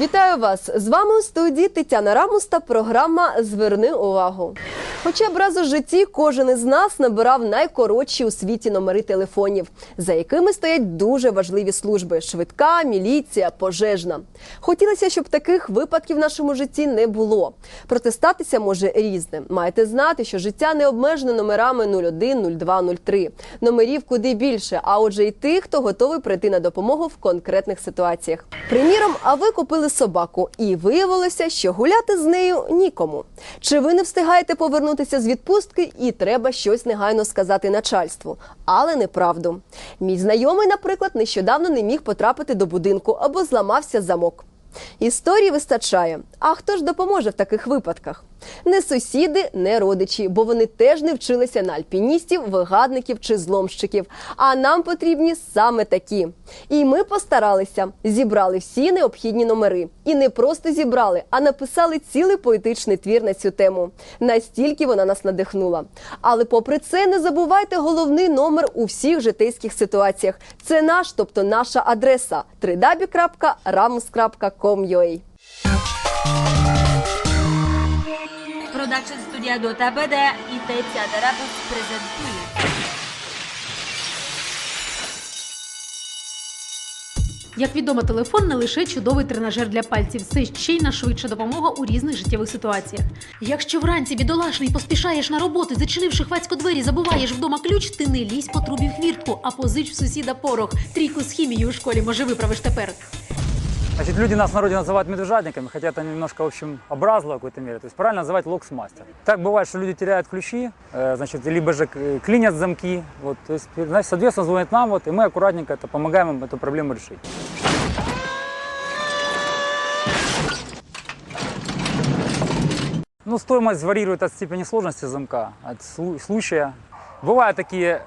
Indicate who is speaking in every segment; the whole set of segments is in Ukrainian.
Speaker 1: Вітаю вас! З вами у студії Тетяна Рамус та програма Зверни увагу. Хоча б раз у житті кожен із нас набирав найкоротші у світі номери телефонів, за якими стоять дуже важливі служби: швидка, міліція, пожежна. Хотілося, щоб таких випадків в нашому житті не було. Проте статися може різне. Маєте знати, що життя не обмежене номерами 01, 02, 03. Номерів куди більше, а отже, й тих, хто готовий прийти на допомогу в конкретних ситуаціях. Приміром, а ви купили собаку, і виявилося, що гуляти з нею нікому. Чи ви не встигаєте повернутися з відпустки, і треба щось негайно сказати начальству, але неправду. Мій знайомий, наприклад, нещодавно не міг потрапити до будинку або зламався замок. Історії вистачає. А хто ж допоможе в таких випадках? Не сусіди, не родичі, бо вони теж не вчилися на альпіністів, вигадників чи зломщиків. А нам потрібні саме такі. І ми постаралися, зібрали всі необхідні номери. І не просто зібрали, а написали цілий поетичний твір на цю тему. Настільки вона нас надихнула. Але попри це, не забувайте головний номер у всіх житейських ситуаціях. Це наш, тобто наша адреса www.ramus.com.ua
Speaker 2: Продакшн студія Дота БД і Тетяна Рабус презентує.
Speaker 3: Як відомо, телефон не лише чудовий тренажер для пальців, це ще й найшвидша допомога у різних життєвих ситуаціях. Якщо вранці бідолашний поспішаєш на роботу, зачинивши хвацько двері, забуваєш вдома ключ, ти не лізь по трубі в хвіртку, а позич в сусіда порох. Трійку з хімії у школі може виправиш тепер.
Speaker 4: Значит, люди нас народе называют медвежатниками, хотя это немножко, в общем, образло в какой-то мере. То есть правильно называть локсмастер. Так бывает, что люди теряют ключи, э, значит, либо же э, клинят замки. Вот, то есть, значит, соответственно, звонят нам, вот, и мы аккуратненько это помогаем им эту проблему решить. Ну, стоимость варьирует от степени сложности замка, от слу- случая. Бывают такие,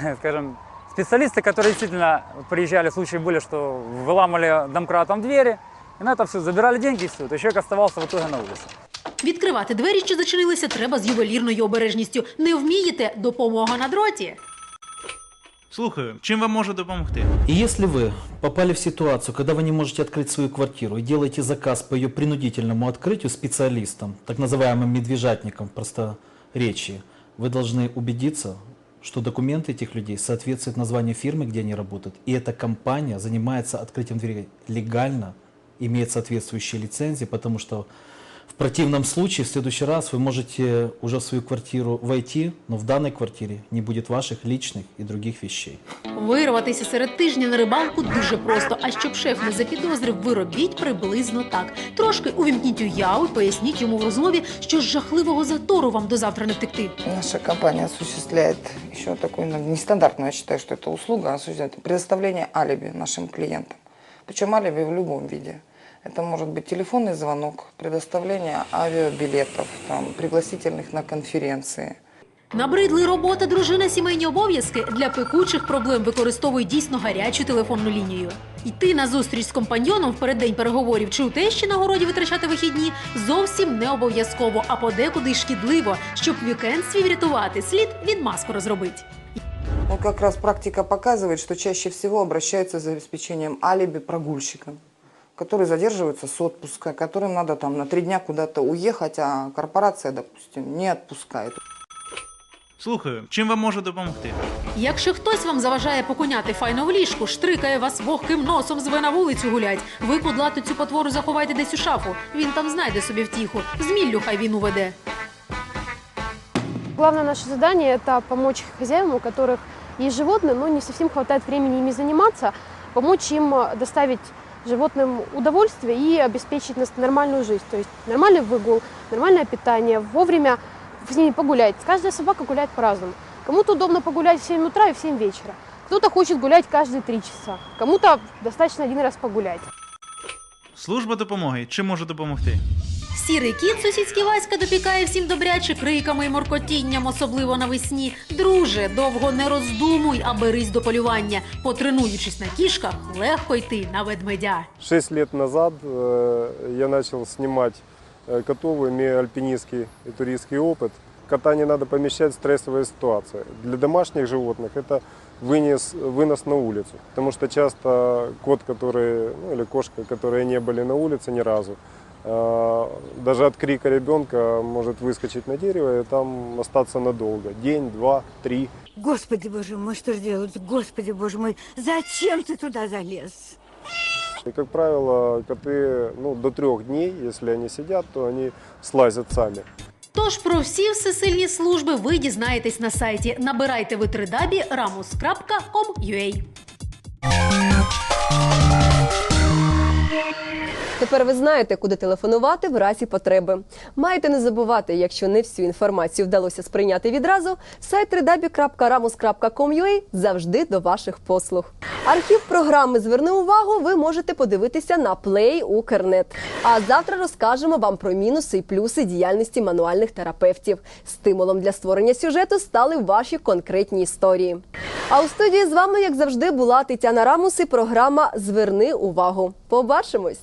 Speaker 4: э, скажем, специалисты, которые действительно приезжали, случаи были, что выламывали домкратом двери, и на это все, забирали деньги и все. То есть человек оставался в итоге на улице.
Speaker 3: Відкривати двері, що зачинилися, треба з ювелірною обережністю. Не вмієте допомога на дроті.
Speaker 5: Слухаю, чим вам можу допомогти?
Speaker 6: И если вы попали в ситуацию, когда вы не можете открыть свою квартиру и делаете заказ по ее принудительному открытию специалистам, так называемым медвежатникам, просто речи, вы должны убедиться, что документы этих людей соответствуют названию фирмы, где они работают, и эта компания занимается открытием дверей легально, имеет соответствующие лицензии, потому что в противном случае в следующий раз вы можете уже в свою квартиру войти, но в данной квартире не будет ваших личных и других вещей.
Speaker 3: Вирватися серед тижня на рибалку дуже просто. А щоб шеф не запідозрив, ви робіть приблизно так. Трошки увімкніть уяву, і поясніть йому в розмові, що з жахливого затору вам до завтра не втекти.
Speaker 7: Наша компания осуществляет еще такую ну, нестандартную, я считаю, что это услуга, осуществляет предоставление алиби нашим клиентам. Причем алиби в любом виде. Это может быть телефонный звонок, предоставление авиабилетов, там, пригласительных на конференции.
Speaker 3: Набридли робота, дружина, сімейні обов'язки для пекучих проблем використовуй дійсно гарячу телефонну лінію. Йти на зустріч з компаньйоном в переддень переговорів чи у тещі на городі витрачати вихідні зовсім не обов'язково, а подекуди й шкідливо. Щоб вікенд свій врятувати, слід відмазку розробить.
Speaker 7: Ну, как раз практика показывает, что чаще всего обращаются за обеспечением алиби прогульщикам, которые задерживаются с отпуска, которым надо там на три дня куда-то уехать, а корпорация, допустим, не отпускает.
Speaker 5: Слухаю, чим вам можу допомогти?
Speaker 3: Якщо хтось вам заважає покуняти файно в ліжку, штрикає вас вогким носом, зве на вулицю гулять, ви кудлату цю потвору заховайте десь у шафу. Він там знайде собі втіху. Зміллю хай він уведе.
Speaker 8: Главное наше задание – это помочь хозяевам, у которых есть животные, но не совсем хватает времени ими заниматься, помочь им э, доставить животным удовольствие и обеспечить нас- нормальную жизнь. То есть нормальный выгул, нормальное питание, вовремя с ними погулять. Каждая собака гуляет по-разному. Кому-то удобно погулять в 7 утра и в 7 вечера. Кто-то хочет гулять каждые 3 часа. Кому-то достаточно один раз погулять.
Speaker 5: Служба допомоги. Чим можу допомогти?
Speaker 3: Сірий кіт сусідський Васька допікає всім добряче криками і моркотінням, особливо навесні. Друже, довго не роздумуй, а берись до полювання. Потренуючись на кішках, легко йти на ведмедя.
Speaker 9: Шесть лет назад э, я начал снимать э, котовый, имея альпинистский и туристский опыт. кота не надо помещать в стрессовые ситуации. Для домашних животных это вынес, вынос на улицу. Потому что часто кот, который, ну, или кошка, которые не были на улице ни разу, э, даже от крика ребенка может выскочить на дерево и там остаться надолго. День, два, три.
Speaker 10: Господи, боже мой, что же делать? Господи, боже мой, зачем ты туда залез?
Speaker 9: И, как правило, коты ну, до трех дней, если они сидят, то они слазят сами.
Speaker 3: Тож про всі всесильні служби ви дізнаєтесь на сайті. Набирайте ви тридабі ramus.com.ua.
Speaker 1: Тепер ви знаєте, куди телефонувати в разі потреби. Маєте не забувати, якщо не всю інформацію вдалося сприйняти відразу, сайт www.ramus.com.ua завжди до ваших послуг. Архів програми Зверни увагу ви можете подивитися на Play Укрнет. А завтра розкажемо вам про мінуси і плюси діяльності мануальних терапевтів. Стимулом для створення сюжету стали ваші конкретні історії. А у студії з вами, як завжди, була Тетяна Рамус і програма Зверни увагу. Побачимось!